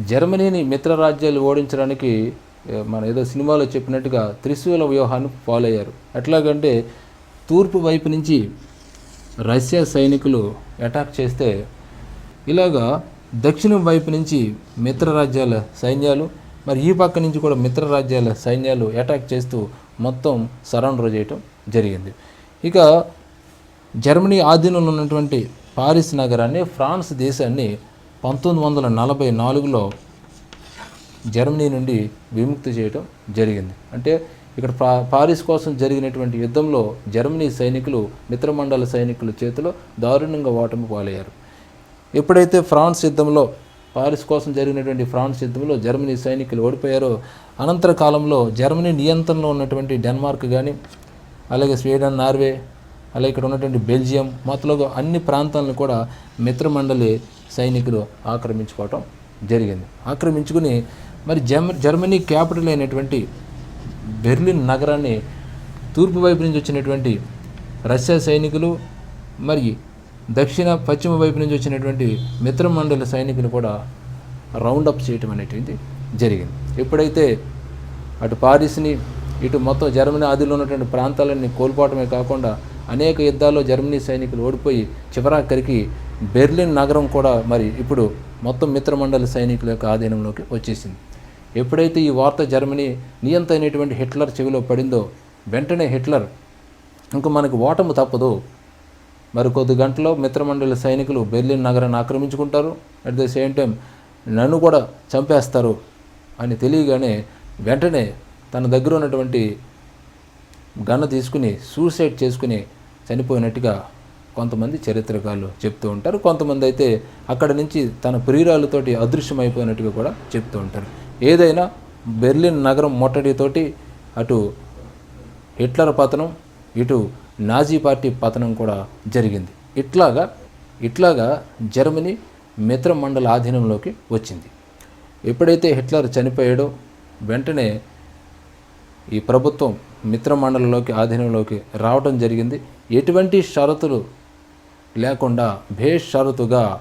జర్మనీని మిత్రరాజ్యాలు ఓడించడానికి మన ఏదో సినిమాలో చెప్పినట్టుగా త్రిశూల వ్యూహాన్ని ఫాలో అయ్యారు. ఎట్లాగంటే తూర్పు వైపు నుంచి రష్యా సైనికులు అటాక్ చేస్తే ఇలాగా దక్షిణం వైపు నుంచి మిత్రరాజ్యాల సైన్యాలు మరి ఈ పక్క నుంచి కూడా మిత్రరాజ్యాల సైన్యాలు అటాక్ చేస్తూ మొత్తం సరౌండర్ చేయటం జరిగింది. ఇక జర్మనీ ఆధీనంలో ఉన్నటువంటి పారిస్ నగరాన్ని ఫ్రాన్స్ దేశాన్ని పంతొమ్మిది వందల నలభై నాలుగులో జర్మనీ నుండి విముక్తి చేయటం జరిగింది. అంటే ఇక్కడ పా పారిస్ కోసం జరిగినటువంటి యుద్ధంలో జర్మనీ సైనికులు మిత్రమండల సైనికుల చేతిలో దారుణంగా ఓటమి పాలయ్యారు. ఎప్పుడైతే ఫ్రాన్స్ యుద్ధంలో పారిస్ కోసం జరిగినటువంటి ఫ్రాన్స్ యుద్ధంలో జర్మనీ సైనికులు ఓడిపోయారో అనంతర కాలంలో జర్మనీ నియంత్రణలో ఉన్నటువంటి డెన్మార్క్ కానీ అలాగే స్వీడన్ నార్వే అలా ఇక్కడ ఉన్నటువంటి బెల్జియం మొత్తంలో అన్ని ప్రాంతాలను కూడా మిత్రమండలి సైనికులు ఆక్రమించుకోవటం జరిగింది. ఆక్రమించుకుని మరి జర్మ జర్మనీ క్యాపిటల్ అయినటువంటి బెర్లిన్ నగరాన్ని తూర్పు వైపు నుంచి వచ్చినటువంటి రష్యా సైనికులు మరి దక్షిణ పశ్చిమ వైపు నుంచి వచ్చినటువంటి మిత్రమండలి సైనికులు కూడా రౌండప్ చేయటం అనేటువంటిది జరిగింది. ఎప్పుడైతే అటు పారిస్ని ఇటు మొత్తం జర్మనీ ఆదిలో ఉన్నటువంటి ప్రాంతాలన్నీ కోల్పోవటమే కాకుండా అనేక యుద్ధాల్లో జర్మనీ సైనికులు ఓడిపోయి చివరాఖరికి బెర్లిన్ నగరం కూడా మరి ఇప్పుడు మొత్తం మిత్రమండలి సైనికుల యొక్క ఆధీనంలోకి వచ్చేసింది. ఎప్పుడైతే ఈ వార్త జర్మనీ నియంత అయినటువంటి హిట్లర్ చెవిలో పడిందో వెంటనే హిట్లర్ ఇంక మనకు ఓటము తప్పదు. మరి కొద్ది గంటలో మిత్రమండలి సైనికులు బెర్లిన్ నగరాన్ని ఆక్రమించుకుంటారు. అట్ ద సేమ్ టైం నన్ను కూడా చంపేస్తారు అని తెలియగానే వెంటనే తన దగ్గర ఉన్నటువంటి గన్న తీసుకుని సూసైడ్ చేసుకుని చనిపోయినట్టుగా కొంతమంది చరిత్రకారులు చెప్తూ ఉంటారు. కొంతమంది అయితే అక్కడ నుంచి తన ప్రియురాలతోటి అదృశ్యమైపోయినట్టుగా కూడా చెప్తూ ఉంటారు. ఏదైనా బెర్లిన్ నగరం ముట్టడితోటి అటు హిట్లర్ పతనం ఇటు నాజీ పార్టీ పతనం కూడా జరిగింది. ఇట్లాగా ఇట్లాగా జర్మనీ మిత్రమండల ఆధీనంలోకి వచ్చింది. ఎప్పుడైతే హిట్లర్ చనిపోయాడో వెంటనే ఈ ప్రభుత్వం మిత్రమండలిలోకి ఆధీనంలోకి రావడం జరిగింది. ఎటువంటి షరతులు లేకుండా బేషరతుగా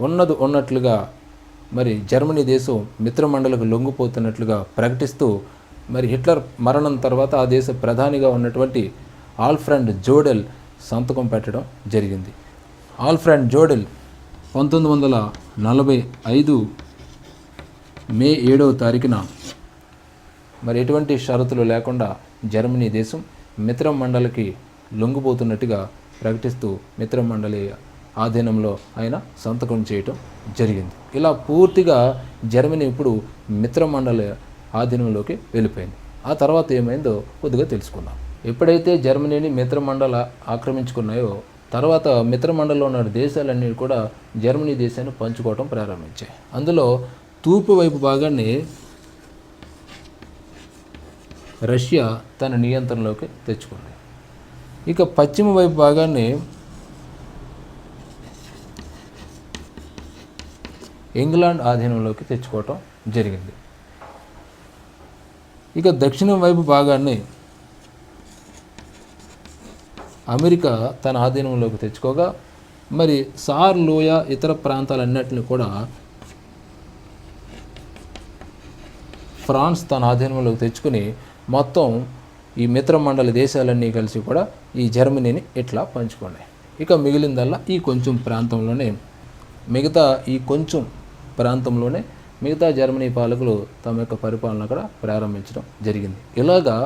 ఉన్నది ఉన్నట్లుగా మరి జర్మనీ దేశం మిత్రమండలకు లొంగిపోతున్నట్లుగా ప్రకటిస్తూ మరి హిట్లర్ మరణం తర్వాత ఆ దేశ ప్రధానిగా ఉన్నటువంటి ఆల్ఫ్రెండ్ జోడెల్ సంతకం పెట్టడం జరిగింది. ఆల్ఫ్రెండ్ జోడెల్ పంతొమ్మిది వందల నలభై ఐదు మే ఏడవ తారీఖున మరి ఎటువంటి షరతులు లేకుండా జర్మనీ దేశం మిత్ర మండలికి లొంగిపోతున్నట్టుగా ప్రకటిస్తూ మిత్ర మండలి ఆధీనంలో ఆయన సంతకం చేయటం జరిగింది. ఇలా పూర్తిగా జర్మనీ ఇప్పుడు మిత్ర మండలి ఆధీనంలోకి వెళ్ళిపోయింది. ఆ తర్వాత ఏమైందో కొద్దిగా తెలుసుకుందాం. ఎప్పుడైతే జర్మనీని మిత్రమండల ఆక్రమించుకున్నాయో తర్వాత మిత్రమండలిలో ఉన్న దేశాలన్నీ కూడా జర్మనీ దేశాన్ని పంచుకోవటం ప్రారంభించాయి. అందులో తూర్పు వైపు భాగాన్ని రష్యా తన నియంత్రణలోకి తెచ్చుకుంది. ఇక పశ్చిమ వైపు భాగాన్ని ఇంగ్లాండ్ ఆధీనంలోకి తెచ్చుకోవటం జరిగింది. ఇక దక్షిణం వైపు భాగాన్ని అమెరికా తన ఆధీనంలోకి తెచ్చుకోగా మరి సార్ లోయ ఇతర ప్రాంతాలన్నింటినీ కూడా ఫ్రాన్స్ తన ఆధీనంలోకి తెచ్చుకుని మొత్తం ఈ మిత్రమండలి దేశాలన్నీ కలిసి కూడా ఈ జర్మనీని ఇట్లా పంచుకున్నాయి. ఇక మిగిలిందల్లా ఈ కొంచెం ప్రాంతంలోనే మిగతా ఈ కొంచెం ప్రాంతంలోనే మిగతా జర్మనీ పాలకులు తమ యొక్క పరిపాలన కూడా ప్రారంభించడం జరిగింది. ఇలాగా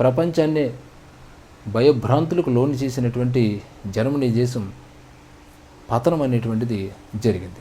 ప్రపంచాన్ని భయభ్రాంతులకు లోను చేసినటువంటి జర్మనీ దేశం పతనం అనేటువంటిది జరిగింది.